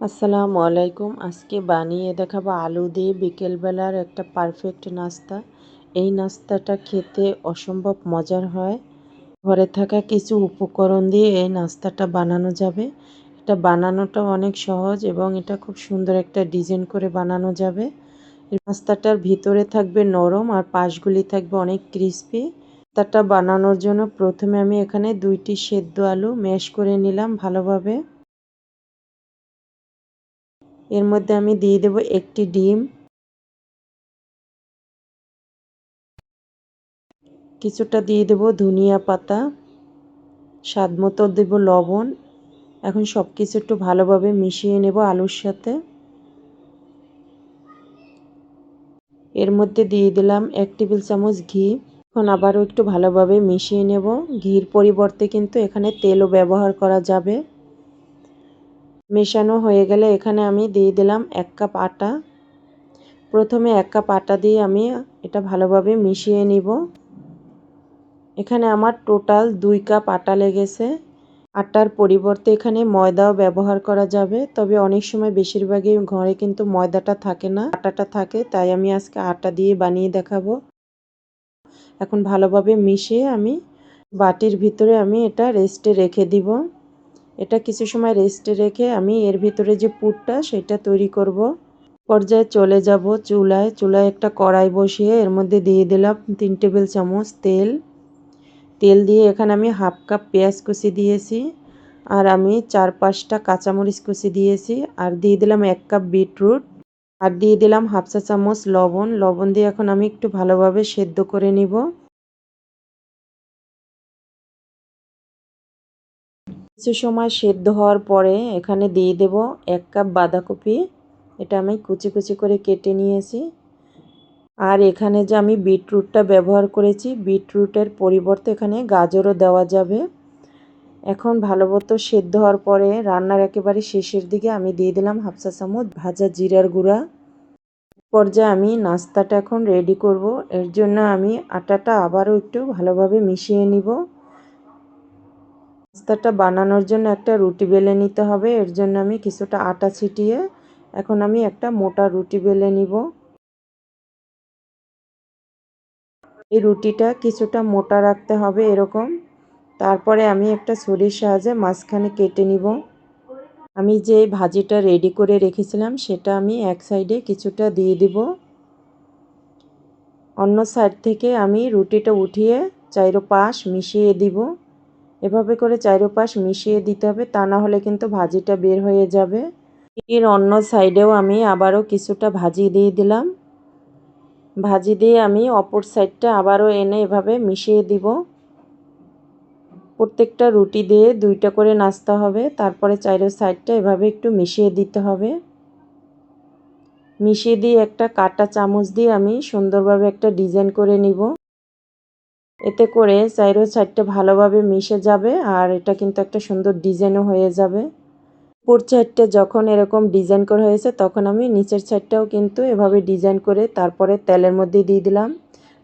আসসালামু আলাইকুম। আজকে বানিয়ে দেখাবো আলু দিয়ে বিকেলবেলার একটা পারফেক্ট নাস্তা। এই নাস্তাটা খেতে অসম্ভব মজার হয়। ঘরে থাকা কিছু উপকরণ দিয়ে এই নাস্তাটা বানানো যাবে। এটা বানানোটা অনেক সহজ এবং এটা খুব সুন্দর একটা ডিজাইন করে বানানো যাবে। নাস্তাটার ভিতরে থাকবে নরম আর পাশগুলি থাকবে অনেক ক্রিস্পি নাস্তাটা বানানোর জন্য প্রথমে আমি এখানে দুইটি সেদ্ধ আলু ম্যাশ করে নিলাম ভালোভাবে। এর মধ্যে আমি দিয়ে দেব একটি ডিম। কিছুটা দিয়ে দেব ধনিয়া পাতা। স্বাদ মতো দেব লবণ। এখন সব কিছু একটু ভালোভাবে মিশিয়ে নেব আলুর সাথে। এর মধ্যে দিয়ে দিলাম এক টেবিল চামচ ঘি। এখন আবারও একটু ভালোভাবে মিশিয়ে নেব। ঘির পরিবর্তে কিন্তু এখানে তেলও ব্যবহার করা যাবে। মেশানো হয়ে গেলে এখানে আমি দিয়ে দিলাম এক কাপ আটা। প্রথমে এক কাপ আটা দিয়ে আমি এটা ভালোভাবে মিশিয়ে নিব। এখানে আমার টোটাল দুই কাপ আটা লেগেছে। আটার পরিবর্তে এখানে ময়দাও ব্যবহার করা যাবে, তবে অনেক সময় বেশিরভাগই ঘরে কিন্তু ময়দাটা থাকে না, আটাটা থাকে, তাই আমি আজকে আটা দিয়ে বানিয়ে দেখাবো। এখন ভালোভাবে মিশিয়ে আমি বাটির ভিতরে আমি এটা রেস্টে রেখে দিব। এটা কিছু সময় রেস্টে রেখে আমি এর ভিতরে যে পুরটা সেটা তৈরি করব। পর্যায়ে চলে যাব চুলায়। চুলায় একটা কড়াই বসিয়ে এর মধ্যে দিয়ে দিলাম তিন টেবিল চামচ তেল। তেল দিয়ে এখানে আমি হাফ কাপ পেঁয়াজ কুচি দিয়েছি আর আমি চার পাঁচটা কাঁচামরিচ কুচি দিয়েছি আর দিয়ে দিলাম এক কাপ বিটরুট। আর দিয়ে দিলাম হাফ চা চামচ লবণ। লবণ দিয়ে এখন আমি একটু ভালোভাবে সেদ্ধ করে নিব। কিছু সময় সেদ্ধ হওয়ার পরে এখানে দিয়ে দেব এক কাপ বাঁধাকপি। এটা আমি কুচি কুচি করে কেটে নিয়েছি। আর এখানে যে আমি বিটরুটটা ব্যবহার করেছি, বিটরুটের পরিবর্তে এখানে গাজরও দেওয়া যাবে। এখন ভালো মতো সেদ্ধ হওয়ার পরে রান্নার একেবারে শেষের দিকে আমি দিয়ে দিলাম হাফসা চামচ ভাজা জিরার গুঁড়া। পর্যায়ে আমি নাস্তাটা এখন রেডি করব, এর জন্য আমি আটাটা আবারও একটু ভালোভাবে মিশিয়ে নিব। নাস্তাটা বানানোর জন্য একটা রুটি বেলে নিতে হবে। এর জন্য আমি কিছুটা আটা ছিটিয়ে এখন আমি একটা মোটা রুটি বেলে নিব। এই রুটিটা কিছুটা মোটা রাখতে হবে এরকম। তারপরে আমি একটা ছুরির সাহায্যে মাঝখানে কেটে নিব। আমি যে ভাজিটা রেডি করে রেখেছিলাম সেটা আমি এক সাইডে কিছুটা দিয়ে দিব। অন্য সাইড থেকে আমি রুটিটা উঠিয়ে চাইরো পাশ মিশিয়ে দিব। এভাবে করে চারোপাশ মিশিয়ে দিতে হবে, তা না হলে কিন্তু ভাজিটা বের হয়ে যাবে। এর অন্য সাইডেও আমি আবারও কিছুটা ভাজি দিয়ে দিলাম। ভাজি দিয়ে আমি অপর সাইডটা আবারও এনে এভাবে মিশিয়ে দিব। প্রত্যেকটা রুটি দিয়ে দুইটা করে নাস্তা হবে, তারপরে চাইরো সাইডটা এভাবে একটু মিশিয়ে দিতে হবে। মিশিয়ে দিয়ে একটা কাটা চামচ দিয়ে আমি সুন্দরভাবে একটা ডিজাইন করে নিব। এতে করে চাইরো সাইডটা ভালোভাবে মিশে যাবে আর এটা কিন্তু একটা সুন্দর ডিজাইনও হয়ে যাবে। উপর সাইডটা যখন এরকম ডিজাইন করা হয়েছে তখন আমি নিচের সাইডটাও কিন্তু এভাবে ডিজাইন করে তারপরে তেলের মধ্যে দিয়ে দিলাম।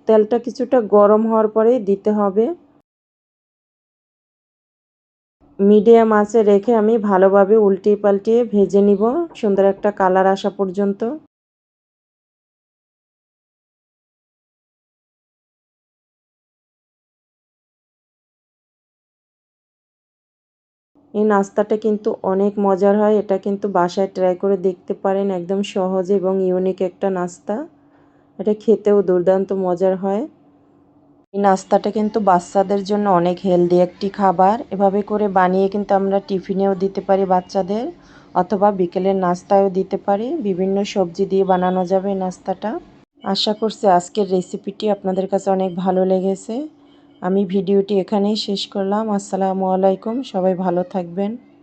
তেলটা কিছুটা গরম হওয়ার পরে দিতে হবে। মিডিয়াম আঁচে রেখে আমি ভালোভাবে উল্টিয়ে পাল্টিয়ে ভেজে নিব। সুন্দর একটা কালার আসা পর্যন্ত। এই নাস্তাটা কিন্তু অনেক মজার হয়। এটা কিন্তু বাসায় ট্রাই করে দেখতে পারেন। একদম সহজ এবং ইউনিক একটা নাস্তা। এটা খেতেও দুর্দান্ত মজার হয়। এই নাস্তাটা কিন্তু বাচ্চাদের জন্য অনেক হেলদি একটি খাবার। এভাবে করে বানিয়ে কিন্তু আমরা টিফিনেও দিতে পারি বাচ্চাদের অথবা বিকেলের নাস্তায়ও দিতে পারি। বিভিন্ন সবজি দিয়ে বানানো যাবে নাস্তাটা। আশা করছি আজকের রেসিপিটি আপনাদের কাছে অনেক ভালো লেগেছে। আমি ভিডিওটি এখানেই শেষ করলাম। আসসালামু আলাইকুম। সবাই ভালো থাকবেন।